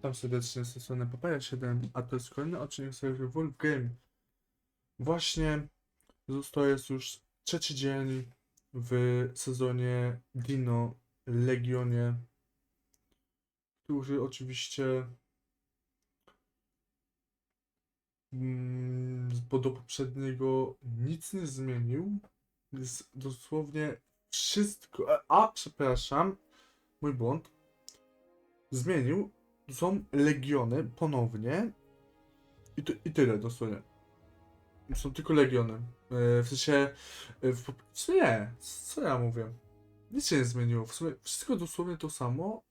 Witam serdecznie z tej strony Papaya 7, a to jest kolejny odcinek serii Wolf Game. Właśnie zostaje jest już trzeci dzień w sezonie Dino Legionie, który oczywiście mm, bo do poprzedniego nic nie zmienił. Jest dosłownie wszystko. A przepraszam, mój błąd. Zmienił są legiony ponownie i, to, i tyle dosłownie. Są tylko legiony. E, w sensie, e, w, sumie nie, co ja mówię? Nic się nie zmieniło. W sumie wszystko dosłownie to samo,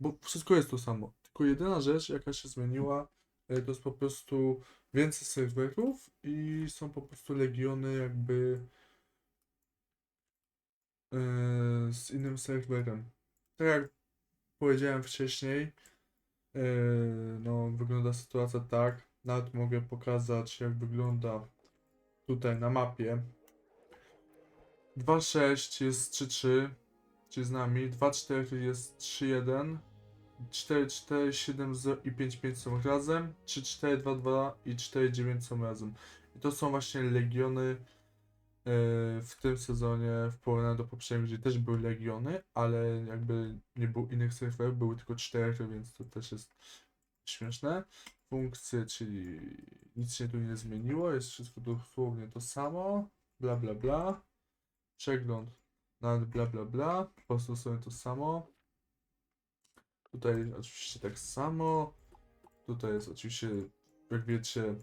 bo wszystko jest to samo. Tylko jedyna rzecz, jaka się zmieniła, e, to jest po prostu więcej serwerów i są po prostu legiony jakby z innym serwerem. Tak jak powiedziałem wcześniej, no, wygląda sytuacja tak. Nawet mogę pokazać, jak wygląda tutaj na mapie. 2.6 jest 3.3, czyli z nami. 2.4 jest 3.1. 4.4, 7.0 i 5.5 są razem. 3.4, 2.2 i 4.9 są razem. I to są właśnie legiony yy, w tym sezonie w porównaniu do poprzedniego, gdzie też były legiony, ale jakby nie było innych serwerów, były tylko cztery, więc to też jest śmieszne. Funkcje, czyli nic się tu nie zmieniło, jest wszystko dosłownie to samo, bla bla bla. Przegląd, nawet bla bla bla, po prostu sobie to samo. Tutaj oczywiście tak samo. Tutaj jest oczywiście, jak wiecie,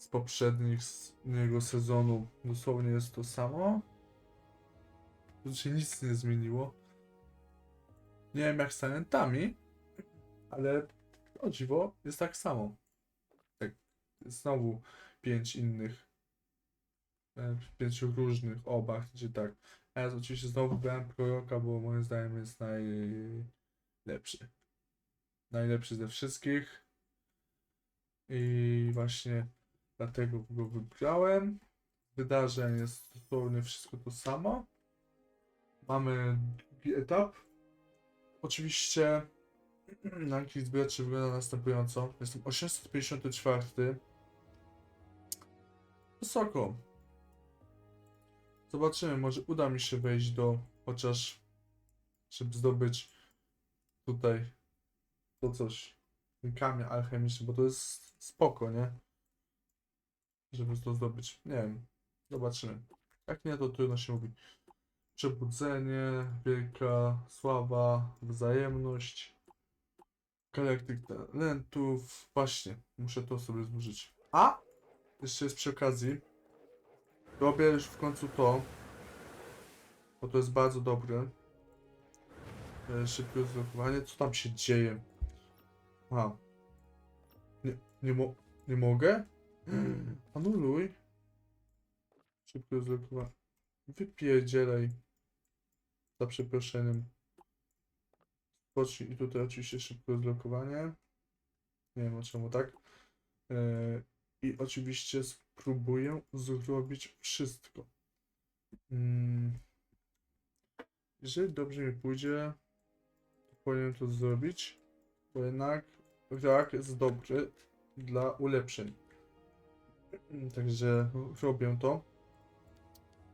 z poprzedniego sezonu dosłownie jest to samo. Tu się nic nie zmieniło. Nie wiem jak z talentami, ale o dziwo jest tak samo. Tak, znowu pięć innych, e, pięciu różnych obach, gdzie tak. A ja oczywiście znowu wybrałem proroka, bo moim zdaniem jest najlepszy. Najlepszy ze wszystkich. I właśnie dlatego go wybrałem. Wydarzeń jest dosłownie wszystko to samo. Mamy drugi etap. Oczywiście ranking zbiorczy wygląda następująco. Jestem 854. Wysoko. Zobaczymy, może uda mi się wejść do chociaż, żeby zdobyć tutaj to coś. Ten kamień alchemiczny, bo to jest spoko, nie? Żeby to zdobyć. Nie wiem. Zobaczymy. Jak nie, to trudno się mówi. Przebudzenie, wielka sława, wzajemność, galaktyk talentów. Właśnie, muszę to sobie zburzyć. A! Jeszcze jest przy okazji. Robię już w końcu to. Bo to jest bardzo dobre. E, Szybkie rozlokowanie. Co tam się dzieje? A. Nie, nie, mo nie mogę? Anuluj. Szybkie rozlokowanie. Wypierdzielaj. Za przeproszeniem. Pocznij i tutaj oczywiście szybkie rozlokowanie. Nie wiem o czemu tak. E, I oczywiście spróbuję zrobić wszystko. Mm. Jeżeli dobrze mi pójdzie, to powinienem to zrobić, bo jednak rak jest dobry dla ulepszeń. Także robię to.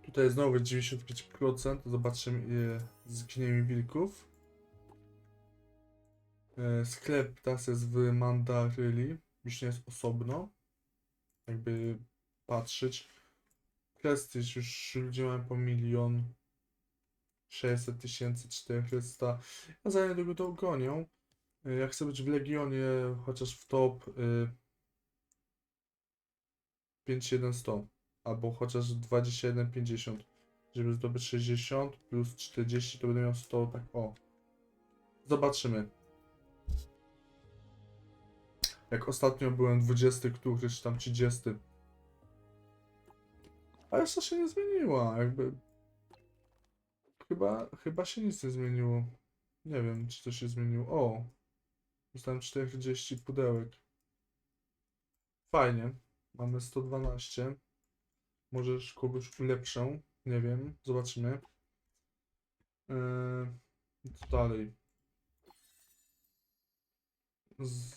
Tutaj znowu 95%. Zobaczymy ile zginie mi wilków. E, Sklep teraz jest w Mandaryli. Już nie jest osobno. Jakby patrzeć. Prestiż już ludzie mają po milion 600 tysięcy 400. Ja za niedługo to ogonią. E, Ja chcę być w Legionie, chociaż w top y, 5100 albo chociaż 21,50 żeby zdobyć 60 plus 40 to będę miał 100 tak o. Zobaczymy. Jak ostatnio byłem 20 któryś tam 30 a reszta się nie zmieniła jakby. Chyba chyba się nic nie zmieniło. Nie wiem czy to się zmieniło. O! Dostałem 40 pudełek. Fajnie mamy 112 Możesz kogoś ulepszą. Nie wiem. Zobaczymy. Yy, co dalej? Z...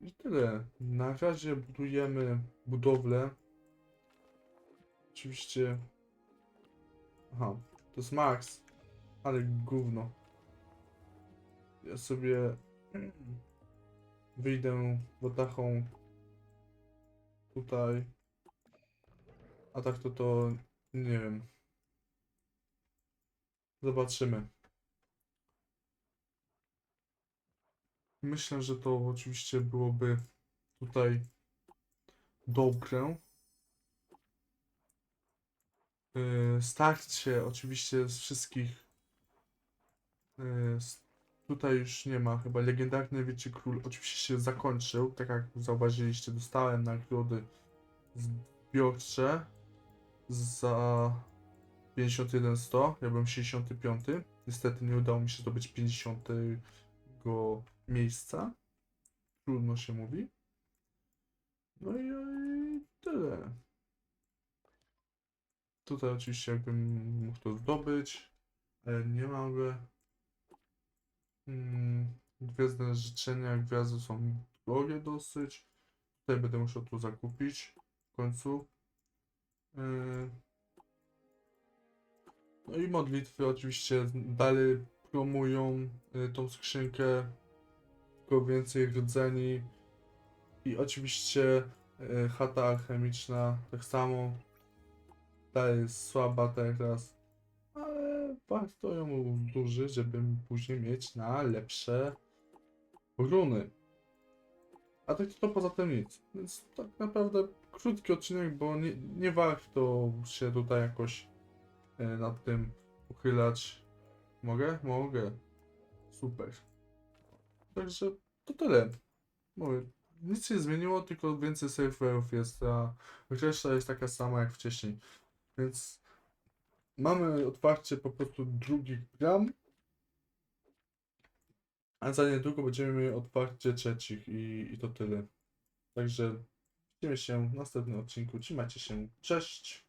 I tyle. Na razie budujemy budowlę. Oczywiście. Aha, to jest Max. Ale gówno. Ja sobie wyjdę wodachą tutaj. A tak to to nie wiem. Zobaczymy. Myślę, że to oczywiście byłoby tutaj dobre. Yy, Starcie oczywiście z wszystkich. z- Tutaj już nie ma chyba. Legendarny Wiecie Król oczywiście się zakończył. Tak jak zauważyliście, dostałem nagrody zbiorcze za 51-100. Ja byłem 65. Niestety nie udało mi się zdobyć 50 miejsca. Trudno się mówi. No i, i tyle. Tutaj oczywiście jakbym mógł to zdobyć, ale nie mogę. Mm, Gwiazdne życzenia, gwiazdy są drogie dosyć. Tutaj będę musiał to zakupić w końcu. Yy. No i modlitwy oczywiście dalej promują y, tą skrzynkę, tylko więcej rdzeni i oczywiście y, chata alchemiczna tak samo dalej jest słaba teraz, ale warto ją zużyć, żeby później mieć na lepsze runy. A tak to poza tym nic, więc tak naprawdę krótki odcinek, bo nie, nie warto się tutaj jakoś y, nad tym uchylać. Mogę? Mogę. Super. Także to tyle. Mówię, nic się zmieniło, tylko więcej serwerów jest, a reszta jest taka sama jak wcześniej. Więc mamy otwarcie po prostu drugich bram, a za niedługo będziemy mieli otwarcie trzecich i, i to tyle. Także widzimy się w następnym odcinku. Trzymajcie się. Cześć!